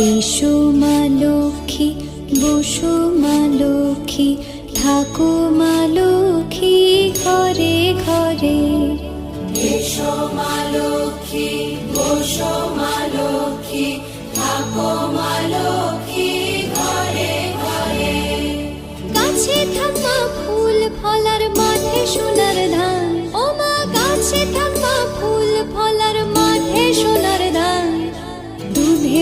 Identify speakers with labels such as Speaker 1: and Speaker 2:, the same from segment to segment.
Speaker 1: এসো মা লক্ষ্মী বসো মা লক্ষ্মী থাকো মা লক্ষ্মী ঘরে ঘরে।
Speaker 2: এসো মা লক্ষ্মী বসো মা লক্ষ্মী থাকো মা লক্ষ্মী ঘরে ঘরে।
Speaker 1: ফুল ফলার মাঠে সোনার ধান। ও মা গাছে ফুল ফলার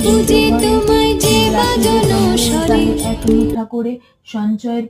Speaker 1: খুঁজে তোমায় যে বাজনো স্বরে
Speaker 3: সঞ্চয়ের